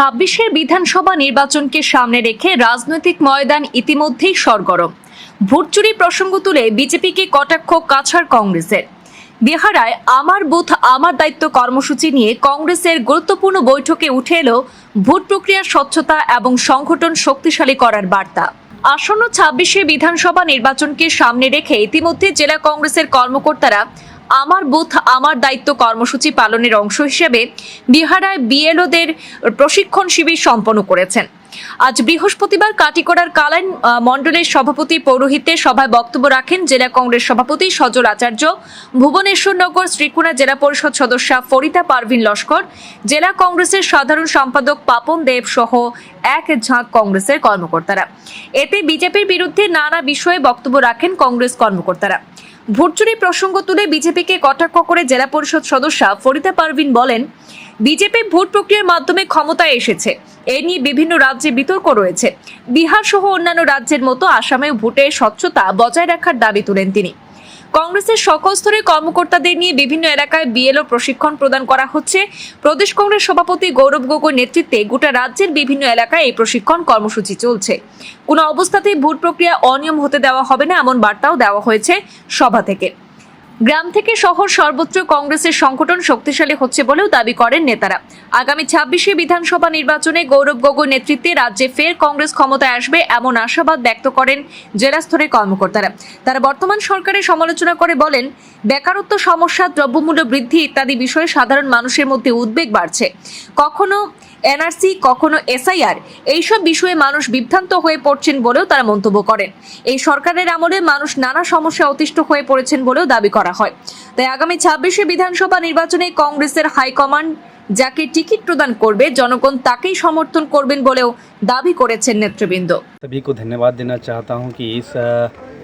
ছাব্বিশের বিধানসভা নির্বাচনকে সামনে রেখে রাজনৈতিক ময়দান ইতিমধ্যেই সরগরম। ভোট চুরি প্রসঙ্গ তুলে বিজেপিকে কটাক্ষ কাছাড় কংগ্রেসের। বিহারায় আমার বুথ, আমার দায়িত্ব কর্মসূচি নিয়ে কংগ্রেসের গুরুত্বপূর্ণ বৈঠকে উঠে এলো ভোট প্রক্রিয়ার স্বচ্ছতা এবং সংগঠন শক্তিশালী করার বার্তা। আসন্ন ছাব্বিশে বিধানসভা নির্বাচনকে সামনে রেখে ইতিমধ্যে জেলা কংগ্রেসের কর্মকর্তারা আমার বুথ, আমার দায়িত্ব কর্মসূচি পালনের অংশ হিসেবে বিহারায় বিএলওদের প্রশিক্ষণ শিবির সম্পন্ন করেছেন। আজ বৃহস্পতিবার কাটিকড়ার কালাইন মণ্ডলের সভাপতি পৌরোহিত্যে সভায় বক্তব্য রাখেন জেলা কংগ্রেস সভাপতি সজল আচার্য ভুবনেশ্বরনগর শ্রীকুণা জেলা পরিষদ সদস্যা ফরিদা পারভিন লস্কর, জেলা কংগ্রেসের সাধারণ সম্পাদক পাপন দেব সহ এক ঝাঁক কংগ্রেসের কর্মকর্তারা। এতে বিজেপির বিরুদ্ধে নানা বিষয়ে বক্তব্য রাখেন কংগ্রেস কর্মকর্তারা। ভোটচুরি প্রসঙ্গ তুলে বিজেপিকে কটাক্ষ করে জেলা পরিষদ সদস্যা ফরিদা পারভিন বলেন, বিজেপি ভোট প্রক্রিয়ার মাধ্যমে ক্ষমতায় এসেছে। এ নিয়ে বিভিন্ন রাজ্যে বিতর্ক রয়েছে। বিহার সহ অন্যান্য রাজ্যের মতো আসামেও ভোটে স্বচ্ছতা বজায় রাখার দাবি তুলেন তিনি। কংগ্রেসের সকল স্তরের কর্মকর্তাদের নিয়ে বিভিন্ন এলাকায় বিএলও প্রশিক্ষণ প্রদান করা হচ্ছে। প্রদেশ কংগ্রেস সভাপতি গৌরব গগৈ নেতৃত্বে গোটা রাজ্যের বিভিন্ন এলাকায় এই প্রশিক্ষণ কর্মসূচি চলছে। কোনো অবস্থাতেই ভোট প্রক্রিয়া অনিয়ম হতে দেওয়া হবে না, এমন বার্তাও দেওয়া হয়েছে সভা থেকে। গ্রাম থেকে শহর সর্বত্র কংগ্রেসের সংগঠন শক্তিশালী হচ্ছে বলেও দাবি করেন নেতারা। আগামী ছাব্বিশে বিধানসভা নির্বাচনে গৌরব গগৈ নেতৃত্বে রাজ্যে ফের কংগ্রেস ক্ষমতায় আসবে এমন আশাবাদ ব্যক্ত করেন জেলা স্তরের কর্মকর্তারা। তারা বর্তমান সরকারের সমালোচনা করে বলেন, বেকারত্ব সমস্যা, দ্রব্যমূল্য বৃদ্ধি ইত্যাদি বিষয়ে সাধারণ মানুষের মধ্যে উদ্বেগ বাড়ছে। কখনো এনআরসি কখনো এসআইআর এইসব বিষয়ে মানুষ বিভ্রান্ত হয়ে পড়ছেন বলেও তারা মন্তব্য করেন এই সরকারের আমলে মানুষ নানা সমস্যা অতিষ্ঠ হয়ে পড়েছেন বলেও দাবি করা হয় তাই আগামী ছাব্বিশে বিধানসভা নির্বাচনে কংগ্রেসের হাইকমান্ড যাকে টিকিট প্রদান করবে জনগণ তাকেই সমর্থন করবেন বলেও দাবি করেছেন নেতৃবৃন্দ सभी को धन्यवाद देना चाहता हूं कि इस अ,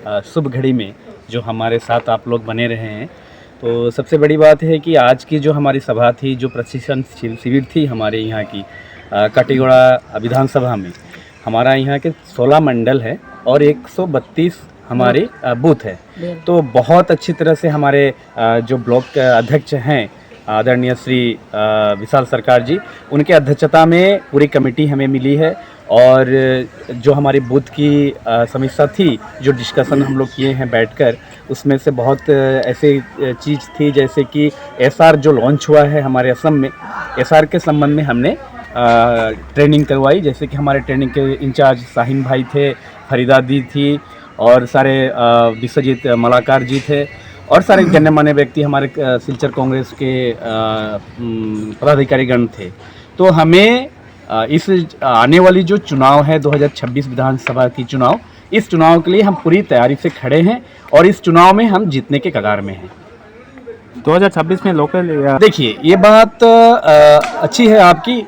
अ, शुभ घड़ी में जो हमारे साथ आप लोग बने रहे हैं तो सबसे बड़ी बात है कि आज की जो हमारी सभा थी जो प्रशिक्षण शिविर थी हमारे यहाँ की काटीगोड़ा विधानसभा में हमारा यहाँ के 16 मंडल है और 132 हमारे बूथ है। तो बहुत अच्छी तरह से हमारे जो ब्लॉक अध्यक्ष हैं आदरणीय श्री विशाल सरकार जी उनके अध्यक्षता में पूरी कमेटी हमें मिली है और जो हमारे बूथ की समीक्षा थी जो डिस्कशन हम लोग किए हैं बैठकर उसमें से बहुत ऐसे चीज़ थी जैसे कि एसआर जो लॉन्च हुआ है हमारे असम में एसआर के संबंध में हमने अ, ट्रेनिंग करवाई। जैसे कि हमारे ट्रेनिंग के इंचार्ज साहिन भाई थे फरीदा दी थी और सारे विश्वजीत मलाकार जी थे और सारे गण्य मान्य व्यक्ति हमारे सिलचर कांग्रेस के पदाधिकारीगण थे। तो हमें इस आने वाली जो चुनाव है 2026 विधानसभा की चुनाव इस चुनाव के लिए हम पूरी तैयारी से खड़े हैं और इस चुनाव में हम जीतने के कगार में हैं। 2026 में लोकल देखिए ये बात आ, अच्छी है आपकी।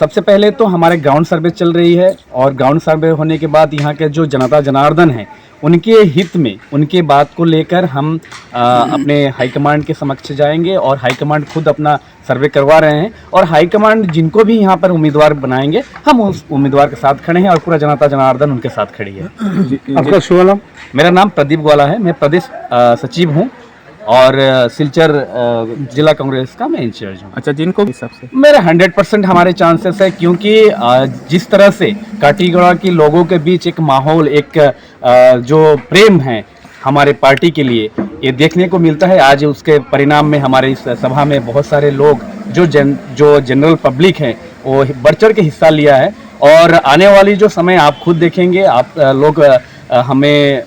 सबसे पहले तो हमारे ग्राउंड सर्वे चल रही है और ग्राउंड सर्वे होने के बाद यहाँ के जो जनता जनार्दन है उनके हित में उनके बात को लेकर हम आ, अपने हाईकमांड के समक्ष जाएँगे और हाईकमांड खुद अपना सर्वे करवा रहे हैं और हाईकमांड जिनको भी यहाँ पर उम्मीदवार बनाएँगे हम उस उम्मीदवार के साथ खड़े हैं और पूरा जनता जनार्दन उनके साथ खड़ी है। आपका शुभ नाम? मेरा नाम प्रदीप ग्वाला है मैं प्रदेश सचिव हूँ। और सिलचर जिला कांग्रेस का मैं इंचार्ज हूँ। अच्छा जिनको मेरे हंड्रेड परसेंट हमारे चांसेस है क्योंकि जिस तरह से काटीगढ़ा के लोगों के बीच एक माहौल एक जो प्रेम है हमारे पार्टी के लिए ये देखने को मिलता है। आज उसके परिणाम में हमारे इस सभा में बहुत सारे लोग जो जन जो जनरल पब्लिक हैं वो बढ़ चढ़ के हिस्सा लिया है। और आने वाली जो समय आप खुद देखेंगे आप लोग हमें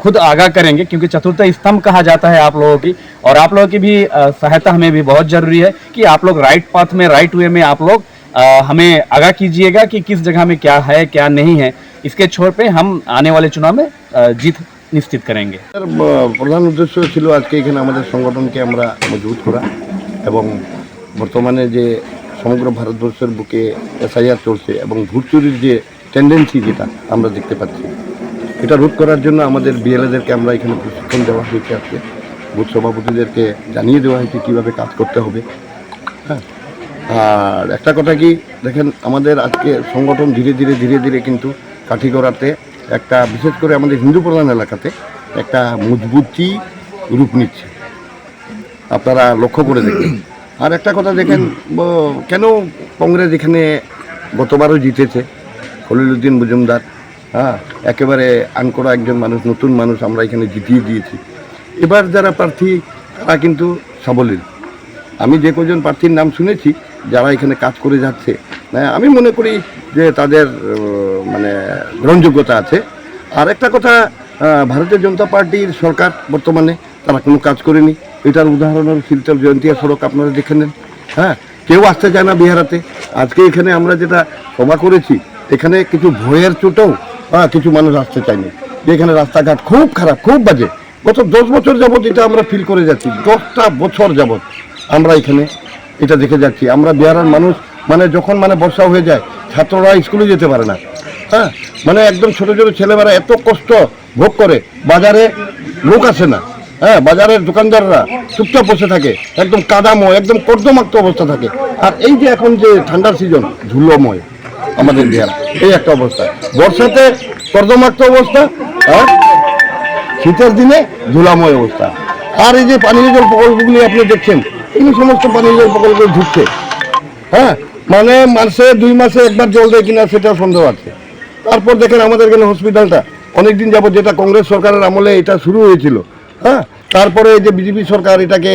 खुद आगाह करेंगे क्योंकि चतुर्थ स्तंभ कहा जाता है आप लोगों की और आप लोगों की भी अ, सहायता हमें भी बहुत जरूरी है कि आप लोग राइट पाथ में राइट वे में आप लोग अ, हमें आगाह कीजिएगा कि किस जगह में क्या है क्या नहीं है इसके छोर पे हम आने वाले चुनाव में अ, जीत निश्चित करेंगे এর ব- প্রধান উদ্দেশ্য ছিল আজকে এখানে আমাদের সংগঠনকে আমরা মজবুত করা এবং বর্তমানে যে সমগ্র ভারতবর্ষের বুকে এসআইআর চলছে এবং ভোট চুরির যে টেন্ডেন্সি যেটা আমরা দেখতে পাচ্ছি এটা রোধ করার জন্য আমাদের বিএলএদেরকে আমরা এখানে প্রশিক্ষণ দেওয়া হয়েছে আজকে। বুথ সভাপতিদেরকে জানিয়ে দেওয়া হয়েছে কীভাবে কাজ করতে হবে। হ্যাঁ। আর একটা কথা কি, দেখেন আমাদের আজকে সংগঠন ধীরে ধীরে ধীরে ধীরে কিন্তু কাঠিগড়াতে একটা, বিশেষ করে আমাদের হিন্দু প্রধান এলাকাতে একটা মজবুতি রূপ নিচ্ছে। আপনারা লক্ষ্য করে দেখবেন আর একটা কথা দেখেন কেন কংগ্রেস এখানে গতবারও জিতেছে? খলিলুদ্দিন মজুমদার। হ্যাঁ একেবারে আনকোড়া একজন মানুষ নতুন মানুষ আমরা এখানে জিতিয়ে দিয়েছি। এবার যারা প্রার্থী তারা কিন্তু সাবলীল। আমি যে কজন প্রার্থীর নাম শুনেছি যারা এখানে কাজ করে যাচ্ছে হ্যাঁ, আমি মনে করি যে তাদের মানে গ্রহণযোগ্যতা আছে। আর একটা কথা ভারতীয় জনতা পার্টির সরকার বর্তমানে তারা কোনো কাজ করেনি। এটার উদাহরণ হল শিলচর জয়ন্তিয়া সড়ক আপনারা দেখে নেন। হ্যাঁ কেউ আসতে চায় না বিহারাতে। আজকে এখানে আমরা যেটা সভা করেছি এখানে কিছু ভয়ের চোটেও হ্যাঁ কিছু মানুষ আসতে চায়নি। যে এখানে রাস্তাঘাট খুব খারাপ, খুব বাজে। গত দশ বছর যাবত এটা আমরা ফিল করে যাচ্ছি। দশটা বছর যাবত আমরা এখানে এটা দেখে যাচ্ছি। আমরা বিহারের মানুষ মানে যখন মানে বর্ষা হয়ে যায়, ছাত্ররা স্কুলে যেতে পারে না। হ্যাঁ মানে একদম ছোট, ছোটো ছেলেমেয়েরা এত কষ্ট ভোগ করে। বাজারে লোক আসে না। হ্যাঁ বাজারের দোকানদাররা চুপচাপ বসে থাকে। একদম কাদাময়, একদম কর্দমাক্ত অবস্থা থাকে। আর এই যে এখন যে ঠান্ডার সিজন ধুলোময়। আমাদের বিহার এই একটা অবস্থা। বর্ষাতে কর্দমাক্ত অবস্থা শীতের দিনে ধুলাময় অবস্থা। আর এই যে পানীয় জল প্রকল্পগুলি আপনি দেখছেন এই সমস্ত পানীয় জল প্রকল্প ঢুকছে। হ্যাঁ? মানে মাসে, দুই মাসে একবার জল দেয় কিনা সেটা সন্দেহ আছে। তারপর দেখেন আমাদের এখানে হসপিটালটা, অনেকদিন যাবত যেটা কংগ্রেস সরকারের আমলে এটা শুরু হয়েছিল। হ্যাঁ? তারপরে যে বিজেপি সরকার এটাকে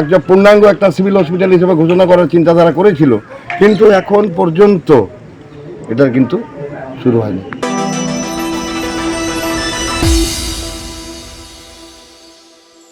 একটা পূর্ণাঙ্গ একটা সিভিল হসপিটাল হিসেবে ঘোষণা করার চিন্তাধারা করেছিল। কিন্তু এখন পর্যন্ত এটার কিন্তু শুরু হয়নি।